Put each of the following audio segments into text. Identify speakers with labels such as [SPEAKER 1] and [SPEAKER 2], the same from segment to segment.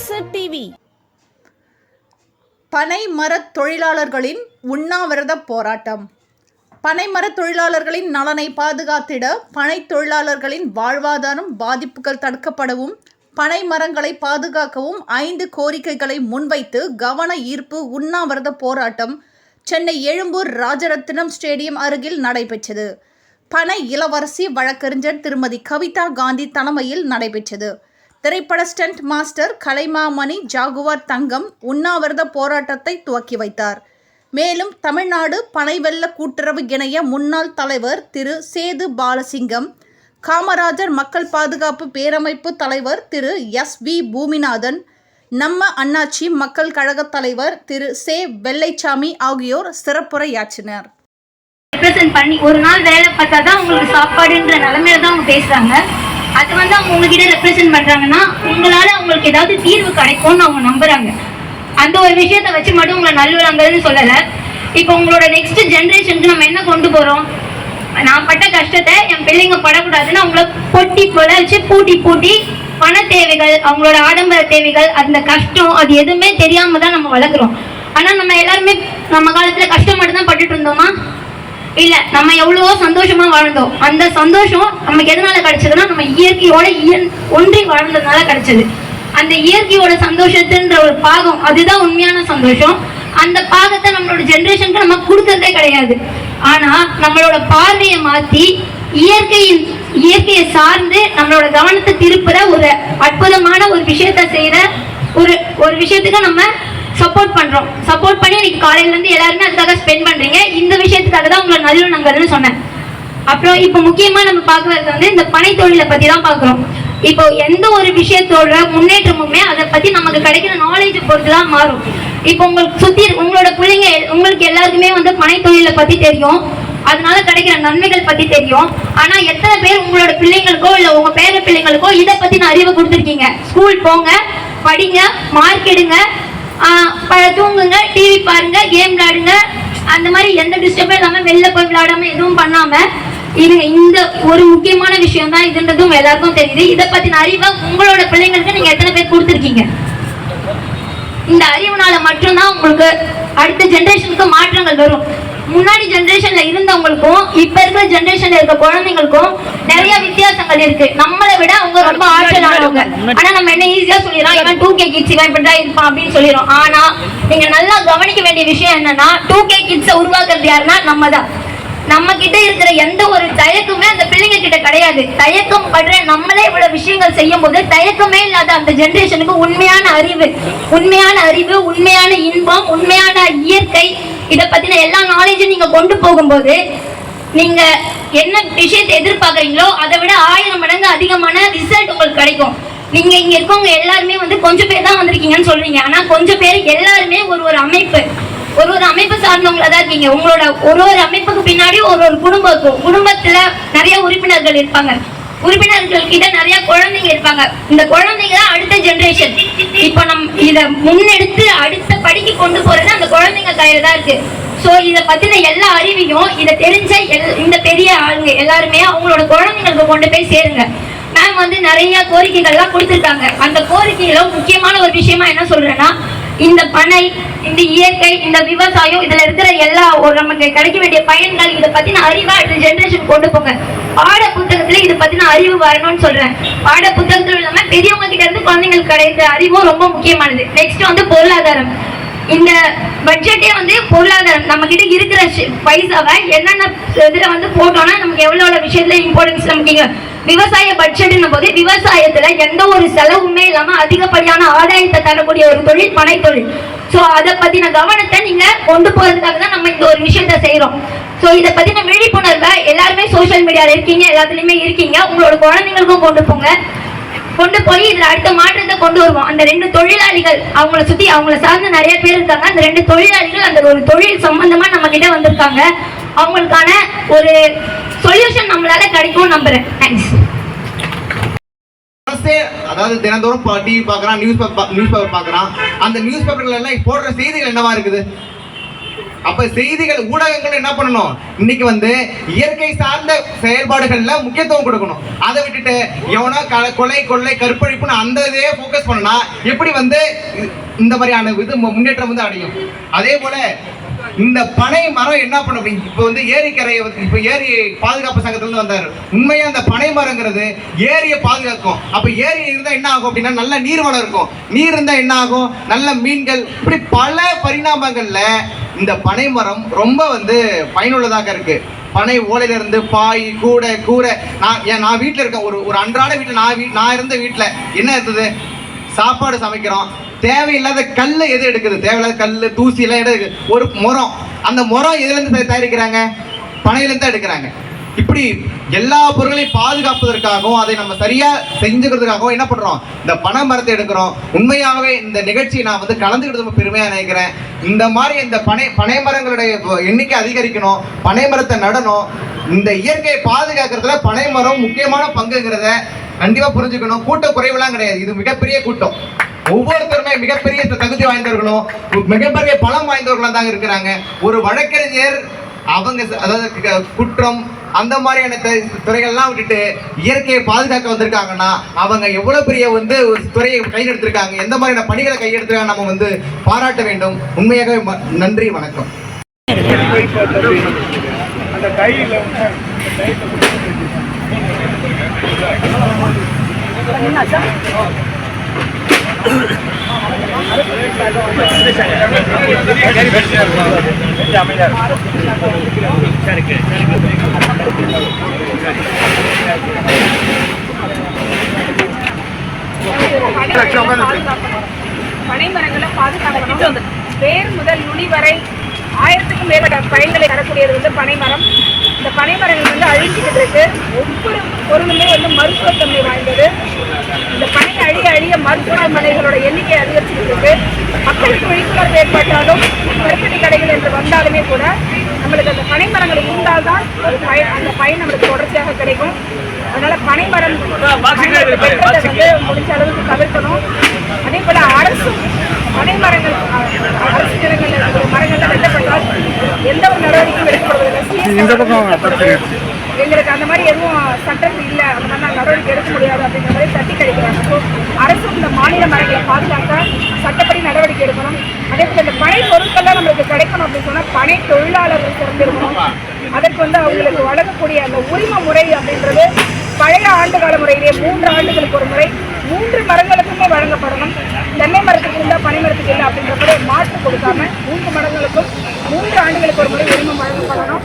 [SPEAKER 1] அரசு டிவி
[SPEAKER 2] பனை மரத் தொழிலாளர்களின் உண்ணாவிரத போராட்டம். பனைமரத் தொழிலாளர்களின் நலனை பாதுகாத்திட பனை தொழிலாளர்களின் வாழ்வாதாரம் பாதிப்புகள் தடுக்கப்படவும் பனை மரங்களை பாதுகாக்கவும் ஐந்து கோரிக்கைகளை முன்வைத்து கவன ஈர்ப்பு உண்ணாவிரத போராட்டம் சென்னை எழும்பூர் ராஜரத்தினம் ஸ்டேடியம் அருகில் நடைபெற்றது. பனை இளவரசி வழக்கறிஞர் திருமதி கவிதா காந்தி தலைமையில் நடைபெற்றது. திரைப்பட stunt master Kalaimamani Jaguar Thangam உண்ணாவிரத போராட்டத்தை துவக்கி வைத்தார். மேலும் தமிழ்நாடு பனைவெல்ல கூட்டுறவு இணைய முன்னாள் தலைவர் திரு சேது பாலசிங்கம் காமராஜர் மக்கள் பாதுகாப்பு பேரமைப்பு தலைவர் திரு எஸ் வி பூமிநாதன் நம்ம அண்ணாச்சி மக்கள் கழக தலைவர் திரு சே வெள்ளைச்சாமி ஆகியோர் சிறப்புரையாற்றினர்.
[SPEAKER 3] பண்ணி ஒரு நாள் வேலை பார்த்தா தான் உங்களுக்கு சாப்பாடுன்ற நிலைமையில தான் அவங்க பேசுறாங்க. அது வந்து அவங்க உங்ககிட்ட ரெப்ரசென்ட் பண்றாங்கன்னா உங்களால அவங்களுக்கு ஏதாவது தீர்வு கிடைக்கும்னு அவங்க நம்புறாங்க. அந்த ஒரு விஷயத்த வச்சு மட்டும் உங்களை நல்லுறாங்கன்னு சொல்லல. இப்போ உங்களோட நெக்ஸ்ட் ஜென்ரேஷனுக்கு நம்ம என்ன கொண்டு போறோம்? நான் பட்ட கஷ்டத்தை என் பிள்ளைங்க படக்கூடாதுன்னு அவங்கள பொட்டி போல வச்சு பூட்டி பூட்டி பண தேவைகள் அவங்களோட ஆடம்பர தேவைகள் அந்த கஷ்டம் அது எதுவுமே தெரியாம தான் நம்ம வளர்க்குறோம். ஆனா நம்ம எல்லாருமே நம்ம காலத்துல கஷ்டம் மட்டும் தான் பட்டுட்டு இருந்தோமா? இல்ல நம்ம எவ்வளவோ சந்தோஷமா வாழ்ந்தோம். அந்த சந்தோஷம் நமக்கு எதனால கிடைச்சதுன்னா நம்ம இயற்கையோட ஒன்றி வாழ்ந்ததுனால கிடைச்சது. அந்த இயற்கையோட சந்தோஷத்துன்ற ஒரு பாகம் அதுதான் உண்மையான சந்தோஷம். அந்த பாகத்தை நம்மளோட ஜென்ரேஷனுக்கு நம்ம கொடுக்கறதே கிடையாது. ஆனா நம்மளோட பார்வையை மாத்தி இயற்கையின் இயற்கையை சார்ந்து நம்மளோட கவனத்தை திருப்புற ஒரு அற்புதமான ஒரு விஷயத்த செய்யற ஒரு ஒரு விஷயத்துக்கு நம்ம சப்போர்ட் பண்றோம். சப்போர்ட் பண்ணி இன்னைக்கு காலையில இருந்து எல்லாருமே அதுக்காக ஸ்பெண்ட் பண்றீங்க. இந்த விஷயத்துக்காக தான் உங்களை நல்லுணங்கள்னு சொன்னேன். அப்புறம் இப்போ முக்கியமா நம்ம பார்க்கறது வந்து இந்த பனை தொழிலை பத்தி தான் பார்க்குறோம். இப்போ எந்த ஒரு விஷயத்தோட முன்னேற்றமுமே அதை பத்தி நமக்கு கிடைக்கிற நாலேஜ் பொறுத்து தான் மாறும். இப்போ உங்களுக்கு சுத்தி உங்களோட பிள்ளைங்க உங்களுக்கு எல்லாருக்குமே வந்து பனை தொழிலை பத்தி தெரியும். அதனால கிடைக்கிற நன்மைகள் பத்தி தெரியும். ஆனா எத்தனை பேர் உங்களோட பிள்ளைங்களுக்கோ இல்ல உங்க பேர பிள்ளைங்களுக்கோ இதை பத்தின அறிவு கொடுத்துருக்கீங்க. ஸ்கூல் போங்க படிங்க மார்க் எடுங்க தூங்குங்க டிவி பாருங்க கேம் விளையாடுங்க. அந்த மாதிரி எந்த டிஸ்டர்பும் இல்லாம வெளில போய் விளையாடாம எதுவும் பண்ணாம இது இந்த ஒரு முக்கியமான விஷயம் தான் இதுன்றதும் எல்லாருக்கும் தெரியுது. இதை பத்தின அறிவை உங்களோட பிள்ளைங்களுக்கு நீங்க எத்தனை பேர் கொடுத்துருக்கீங்க? இந்த அறிவுனால மட்டும்தான் உங்களுக்கு அடுத்த ஜென்ரேஷனுக்கு மாற்றங்கள் வரும். முன்னாடி ஜெனரேஷன்ல இருந்தவங்களுக்கும் இப்ப இருக்கிற ஜெனரேஷன்ல இருக்க குழந்தைங்களுக்கும் நிறைய வித்தியாசங்கள் இருக்கு. நம்மளை விட அவங்க ரொம்ப ஆற்றலானவங்க. ஆனா நம்ம என்ன ஈஸியா சொல்லிடுறோம்? இவன் டூ கே கிட்ஸ் இவன் இப்படிதான் இருப்பான் அப்படின்னு சொல்லிடுறோம். ஆனா நீங்க நல்லா கவனிக்க வேண்டிய விஷயம் என்னன்னா டூ கே கிட்ஸை உருவாக்குறது யாருன்னா நம்ம தான் நம்ம கிட்ட இருக்கிற எந்த ஒரு தயக்கமே அந்த பிள்ளைங்க கிட்ட கிடையாது. தயக்கம் படுற நம்மளே இவ்வளவு விஷயங்கள் செய்யும் போது தயக்கமே இல்லாத அந்த ஜெனரேஷனுக்கு உண்மையான அறிவு உண்மையான அறிவு உண்மையான இன்பம் உண்மையான இயற்கை இதை பத்தின எல்லா நாலேஜும் நீங்க கொண்டு போகும்போது நீங்க என்ன விஷயத்தை எதிர்பார்க்குறீங்களோ அதை விட ஆயிரம் மடங்கு அதிகமான ரிசல்ட் உங்களுக்கு கிடைக்கும். நீங்க இங்க இருக்கவங்க எல்லாருமே வந்து கொஞ்சம் பேர் தான் வந்திருக்கீங்கன்னு சொல்றீங்க. ஆனா கொஞ்சம் பேர் எல்லாருமே ஒரு ஒரு அமைப்பு ஒரு ஒரு அமைப்பு சார்ந்தவங்களா தான் இருக்கீங்க. உங்களோட ஒரு ஒரு அமைப்புக்கு பின்னாடி ஒரு ஒரு குடும்பம் இருக்கும் குடும்பத்துல நிறைய உறுப்பினர்கள் இருப்பாங்க. உறுப்பினர்கள் கிட்ட நிறைய குழந்தைங்க இருப்பாங்க. இந்த குழந்தைங்க தான் அடுத்த ஜென்ரேஷன் இப்போ நம் இத முன்னெடுத்து அடுத்த படிக்கு கொண்டு போறது கையில தான் இருக்கு. சோ இத பத்தின எல்லா அறிவையும் இத தெரிஞ்ச எல்- இந்த பெரிய ஆளுங்க எல்லாருமே அவங்களோட குழந்தைங்களுக்கு கொண்டு போய் சேருங்க. மேம் வந்து நிறைய கோரிக்கைகள்லாம் கொடுத்துருக்காங்க. அந்த கோரிக்கையில முக்கியமான ஒரு விஷயமா என்ன சொல்றேன்னா இந்த பனை இந்த இயற்கை இந்த விவசாயம் இதுல இருக்கிற எல்லா ஒரு நமக்கு கிடைக்க வேண்டிய பயன்கள் இதை பத்தின அறிவா இந்த ஜெனரேஷன் கொண்டு போங்க. பாட புத்தகத்துல இதை பத்தின அறிவு வரணும்னு சொல்றேன். பாட புத்தகத்துல இல்லாம பெரியவங்க கிட்ட இருந்து குழந்தைங்களுக்கு கிடைத்த அறிவும் ரொம்ப முக்கியமானது. நெக்ஸ்ட் வந்து பொருளாதாரம். இந்த பட்ஜெட்டே வந்து பொருளாதாரம் நம்ம கிட்ட இருக்கிற பைசாவை என்னென்ன இதில் வந்து போட்டோம்னா நமக்கு எவ்வளோ எவ்வளோ விஷயத்துல இம்பார்ட்டன்ஸ் நமக்கு இங்க விவசாய பட்ஜெட்னும் போது விவசாயத்துல எந்த ஒரு செலவுமே இல்லாம அதிகப்படியான ஆதாயத்தை தரக்கூடிய ஒரு தொழில் பனை தொழில். அதை பத்தின கவனத்தை நீங்க கொண்டு போறதுக்காக தான் நம்ம இந்த ஒரு விஷயத்த செய்யறோம் ஸோ இதை பத்தின விழிப்புணர்வை எல்லாருமே சோஷியல் மீடியால இருக்கீங்க எல்லாத்துலயுமே இருக்கீங்க. உங்களோட குழந்தைங்களுக்கும் கொண்டு போங்க. கொண்டு போய் இதுல அடுத்த மாற்று கொண்டு வருவோம். அந்த ரெண்டு தொழிலாளிகள் அவங்கள சுத்தி அவங்கள சார்ந்து நிறைய பேர் இருக்காங்க. அந்த ரெண்டு தொழிலாளிகள் அந்த ஒரு தொழில் சம்பந்தமா நம்ம கிட்ட வந்திருக்காங்க. அவங்களுக்கான ஒரு சொல்யூஷன் நம்மளால கிடைக்கும் நம்புறேன். தேங்க்ஸ்
[SPEAKER 4] அதாவது தினந்தோறும் டிவி பார்க்குறான் நியூஸ் பேப்பர் நியூஸ் பேப்பர் பார்க்குறான். அந்த நியூஸ் பேப்பர்கள் எல்லாம் போடுற செய்திகள் என்னவா இருக்குது? அப்ப செய்திகள் ஊடகங்கள் என்ன பண்ணணும்? இன்னைக்கு வந்து இயற்கை சார்ந்த செயல்பாடுகள்ல முக்கியத்துவம் கொடுக்கணும். அதை விட்டுட்டு எவனோ க- கொலை கொள்ளை கற்பழிப்புன்னு அந்த இதையே ஃபோக்கஸ் பண்ணனா எப்படி வந்து இந்த மாதிரியான இது மு- முன்னேற்றம் வந்து அடையும்? அதே போல இந்த பனை மரம் என்ன பண்ணும் அப்படி இப்போ வந்து ஏரிக்கரையை வந்து இப்போ ஏரி பாதுகாப்பு சங்கத்துல இருந்து வந்தாரு. உண்மையா அந்த பனை மரங்கிறது ஏரியை பாதுகாக்கும். அப்ப ஏரி இருந்தா என்ன ஆகும் அப்படின்னா நல்ல நீர் வளம் இருக்கும். நீர் இருந்தா என்ன ஆகும்? நல்ல மீன்கள். இப்படி பல பரிணாமங்கள்ல இந்த பனை மரம் ரொம்ப வந்து பயனுள்ளதாக இருக்கு. பனை ஓலையிலிருந்து பாய் கூடை கூரை. நான் ஏன் நான் வீட்டில் இருக்கேன் ஒரு ஒரு அன்றாட வீட்டில் நான் வீ நான் இருந்த வீட்டில் என்ன இருந்தது? சாப்பாடு சமைக்கிறோம். தேவையில்லாத கல் எது எடுக்குது? தேவையில்லாத கல் தூசி எல்லாம் எடுக்குது? ஒரு முறம் அந்த முறம் எதுலேருந்து தயாரிக்கிறாங்க? பனையிலேருந்து தான் எடுக்கிறாங்க. இப்படி எல்லா பொருளையும் பாதுகாப்பதற்காகவும் அதை நம்ம சரியா செஞ்சுக்கிறதுக்காகவும் என்ன பண்றோம்? இந்த பனை மரத்தை எடுக்கிறோம். உண்மையாகவே இந்த நிகழ்ச்சியை நான் வந்து கலந்துக்கிட்டு ரொம்ப பெருமையா நினைக்கிறேன். இந்த மாதிரி இந்த பனை பனை மரங்களுடைய எண்ணிக்கை அதிகரிக்கணும் பனை மரத்தை நடணும். இந்த இயற்கையை பாதுகாக்கிறதுல பனை மரம் முக்கியமான பங்குங்கிறத கண்டிப்பா புரிஞ்சுக்கணும். கூட்ட குறைவுலாம் கிடையாது. இது மிகப்பெரிய கூட்டம். ஒவ்வொருத்தருமே மிகப்பெரிய தகுதி வாய்ந்தவர்களும் மிகப்பெரிய பலம் வாய்ந்தவர்களும் தாங்க இருக்கிறாங்க. ஒரு வழக்கறிஞர் அவங்க அதாவது குற்றம் அந்த மாதிரியான துறைகள்லாம் விட்டுட்டு இயற்கையை பாதுகாக்க வந்திருக்காங்கன்னா அவங்க எவ்வளவு பெரிய வந்து ஒரு துறையை கையெடுத்திருக்காங்க எந்த மாதிரியான பணிகளை கையெடுத்திருக்காங்க நம்ம வந்து பாராட்ட வேண்டும். உண்மையாகவே நன்றி வணக்கம்.
[SPEAKER 1] அந்த கையில்
[SPEAKER 5] பனைமரங்களை பாதுகாக்கணும். வேர் முதல் நுனி வரை ஆயிரத்துக்கும் மேற்பட்ட பயன்களை தரக்கூடியது வந்து பனைமரம். இந்த பனைமரங்கள் வந்து அழிஞ்சிக்கிட்டு இருக்கு. ஒவ்வொரு பொருளுமே வந்து மருத்துவத்தன்மை வாய்ந்தது. இந்த பனை அழிய அழிய மருத்துவமனைகளோட எண்ணிக்கை அதிகரிச்சுக்கிட்டு இருக்கு மக்களுக்கு விழிப்புணர்வு ஏற்பட்டாலும் கருப்பட்டி கடைகள் என்று வந்தாலுமே கூட நம்மளுக்கு அந்த பனைமரங்கள் இருந்தால்தான் அது பயன் அந்த பயன் நம்மளுக்கு தொடர்ச்சியாக கிடைக்கும். அதனால பனைமரம் வந்து முடிஞ்ச அளவுக்கு தவிர்க்கணும். அதே போல அரசும் பனை மரங்கள் அஹ், அரசு நிலங்கள்ல மரங்கள்லாம் வெட்டப்பட்டால் எந்த ஒரு நடவடிக்கையும் எடுக்கப்படுவதில்லை. இந்த பக்கம் எங்களுக்கு அந்த மாதிரி எதுவும் சட்டம் இல்லை. அந்த மாதிரி நடவடிக்கை எடுக்க முடியாது அப்படிங்கிற மாதிரி தட்டி கழிக்கிறாங்க. ஸோ அரசு இந்த மாநில மரங்களை பாதுகாக்க சட்டப்படி நடவடிக்கை எடுக்கணும். அதே போல் இந்த பனை பொருட்கள்லாம் நம்மளுக்கு கிடைக்கணும் அப்படின்னு சொன்னால் பனை தொழிலாளர்கள் திறந்திருக்கணும் அதற்கு வந்து அவங்களுக்கு வழங்கக்கூடிய அந்த உரிமை முறை அப்படின்றது பழைய ஆண்டு கால முறையிலே மூன்று ஆண்டுகளுக்கு ஒரு முறை மூன்று மரங்களுக்குமே வழங்கப்படணும். தென்னை மரத்துக்கு இருந்தால் பனை மரத்துக்கு இல்லை அப்படின்றப்பட மாற்று கொடுக்காம மூன்று மரங்களுக்கும் மூன்று ஆண்டுகளுக்கு ஒரு முறை உரிமம் வழங்கப்படணும்.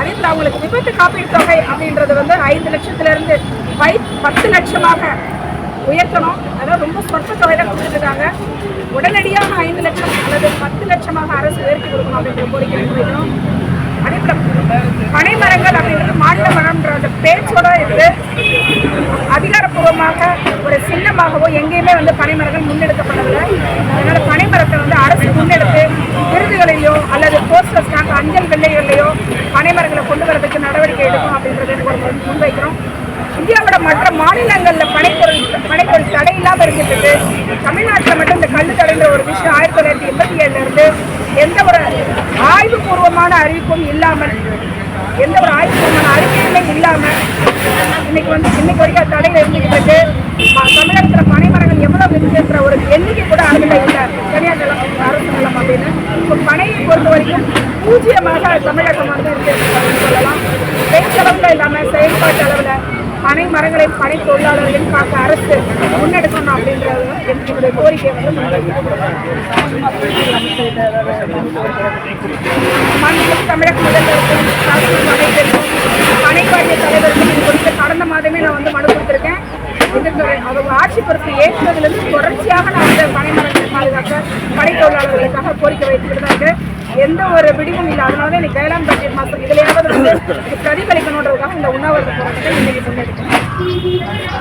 [SPEAKER 5] அதே அவங்களுக்கு விபத்து காப்பீடு தொகை அப்படின்றது வந்து ஐந்து லட்சத்திலிருந்து பை பத்து லட்சமாக உயர்த்தணும். அதாவது ரொம்ப சொற்ப தொகை கொடுத்துருக்காங்க. உடனடியாக ஐந்து லட்சம் அல்லது பத்து லட்சமாக அரசு உயர்த்தி கொடுக்கணும் அப்படின்ற கோரிக்கை வைக்கணும். அதே பனை மரங்கள் அப்படின்றது மாநில மரம்ன்ற அந்த பேச்சோட இருந்து அதிகாரப்பூர்வமாக ஒரு சின்னமாகவோ எங்கேயுமே வந்து பனைமரங்கள் முன்னெடுக்கப்படவில்லை. அதனால பனைமரத்தை வந்து அரசு முன்னெடுத்து விருதுகளிலோ அல்லது போஸ்டர் ஸ்டாம்ப் அஞ்சல் வெள்ளைகள்லையோ பனைமரங்களை கொண்டு வரதுக்கு நடவடிக்கை எடுக்கும் அப்படின்றத ஒரு முன்வைக்கிறோம். இந்தியாவோட மற்ற மாநிலங்களில் பனைப்பொருள் பனைப்பொருள் தடை இல்லாமல் இருக்கின்றது தமிழ்நாட்டில் மட்டும் இந்த கல் தடைன்ற ஒரு விஷயம் ஆயிரத்தி தொள்ளாயிரத்தி எண்பத்தி ஏழுலேருந்து எந்த ஒரு ஆய்வுபூர்வமான அறிவிப்பும் இல்லாமல் எந்த ஒரு ஆய்வுபூர்வமான அறிக்கையுமே இல்லாமல் இன்னைக்கு வந்து இன்னைக்கு வரைக்கும் தடையில் இருந்துகிட்டு இருக்கு. ம- தமிழகத்தில் பனைமரங்கள் எவ்வளவு இருக்குன்ற ஒரு எண்ணிக்கை கூட அளவில் இல்லை தனியார் நிலம் அரசு நிலம் அப்படின்னு. இப்போ பனையை பொறுத்த வரைக்கும் பூஜ்ஜியமாக தமிழகம் வந்து இருக்கு அப்படின்னு சொல்லலாம். பேச்சளவில் இல்லாமல் செயல்பாட்டு அளவில் பனை மரங்களை பனை தொழிலாளர்களையும் அரசு முன்னெடுக்கணும் அப்படின்றது என்னுடைய கோரிக்கை வந்து தமிழக முதல்வருக்கும் சாஸ்திரி மகளிருக்கும் பனை தலைவருக்கும் இது குறித்து கடந்த மாதமே நான் வந்து மனு கொடுத்துருக்கேன். அவங்க ஆட்சி பொறுப்பு ஏற்றதிலிருந்து தொடர்ச்சியாக நான் வந்து பனை மரங்களை பாதுகாக்க பனை தொழிலாளர்களுக்காக கோரிக்கை வைத்துக்கிட்டு தான் இருக்கேன் எந்த ஒரு விடிவும் இல்லை அதனால தான் இன்னைக்கு வேளாண் பட்ஜெட் மாதம் இதுலையாவது வந்து பிரதிபலிக்கணுன்றதுக்காக இந்த உண்ணாவிரத போராட்டத்தை இன்னைக்கு முன்னெடுக்கிறேன்.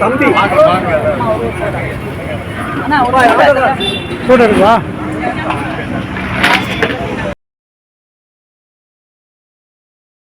[SPEAKER 6] தம்பி கூட இருக்கா